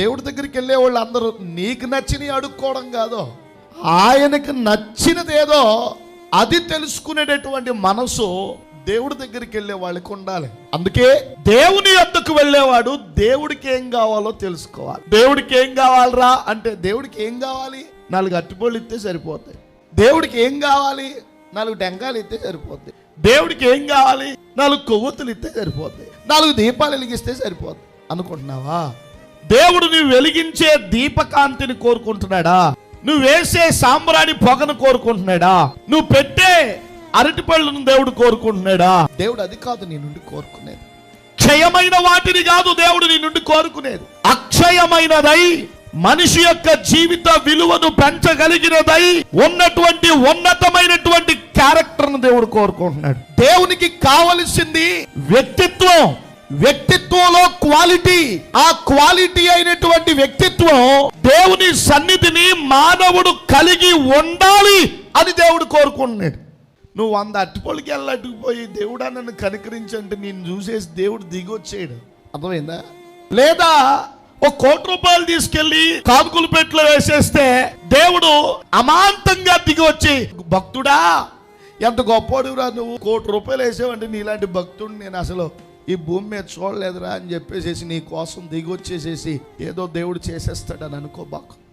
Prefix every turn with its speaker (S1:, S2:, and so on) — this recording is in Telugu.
S1: దేవుడి దగ్గరికి వెళ్ళే వాళ్ళు అందరూ నీకు నచ్చినవి అడుక్కోవడం కాదు ఆయనకు నచ్చినది ఏదో అది తెలుసుకునేటటువంటి మనసు దేవుడి దగ్గరికి వెళ్ళే వాళ్ళకి ఉండాలి. అందుకే దేవుని యొద్దకు వెళ్ళేవాడు దేవుడికి ఏం కావాలో తెలుసుకోవాలి. దేవుడికి ఏం కావాలరా అంటే దేవుడికి ఏం కావాలి? నాలుగు అట్టిపళ్ళు ఇస్తే సరిపోతాయి. దేవుడికి ఏం కావాలి? నాలుగు టెంకాయలు ఇస్తే సరిపోద్ది దేవుడికి ఏం కావాలి? నాలుగు కొవ్వొత్తులు ఇస్తే సరిపోతాయి. నాలుగు దీపాలు వెలిగిస్తే సరిపోద్ది అనుకుంటున్నావా? దేవుడు నువ్వు వెలిగించే దీపకాంతిని కోరుకుంటున్నాడా? నువ్వు వేసే సాంబ్రాణి పొగను కోరుకుంటున్నాడా? నువ్వు పెట్టే అరటి పళ్ళను దేవుడు కోరుకుంటున్నాడా? దేవుడు అది కాదు నీ నుండి కోరుకునేది. క్షయమైన వాటిని కాదు దేవుడు నీ నుండి కోరుకునేది. అక్షయమైనదై మనిషి యొక్క జీవిత విలువను పెంచగలిగినదై ఉన్నటువంటి ఉన్నతమైనటువంటి క్యారెక్టర్ను దేవుడు కోరుకుంటున్నాడు. దేవునికి కావలసింది వ్యక్తిత్వం వ్యక్తిత్వంలో క్వాలిటీ ఆ క్వాలిటీ అయినటువంటి వ్యక్తిత్వం దేవుని సన్నిధిని మానవుడు కలిగి ఉండాలి అని దేవుడు కోరుకుంటున్నాడు. నువ్వు వంద అట్టుపొలికి వెళ్ళట్టుకుపోయి దేవుడా నన్ను కనికరించంటే నేను చూసేసి దేవుడు దిగి అర్థమైందా? లేదా ఒక కోటి రూపాయలు తీసుకెళ్ళి కానుకలు పెట్టులో వేసేస్తే దేవుడు అమాంతంగా దిగి వచ్చి భక్తుడా ఎంత గొప్పడురా నువ్వు? కోటి రూపాయలు వేసావంటే నీలాంటి భక్తుడు నేను అసలు ఈ భూమి మీద చూడలేదురా అని చెప్పేసేసి నీ కోసం దిగొచ్చేసేసి ఏదో దేవుడు చేసేస్తాడని అనుకోబాకు.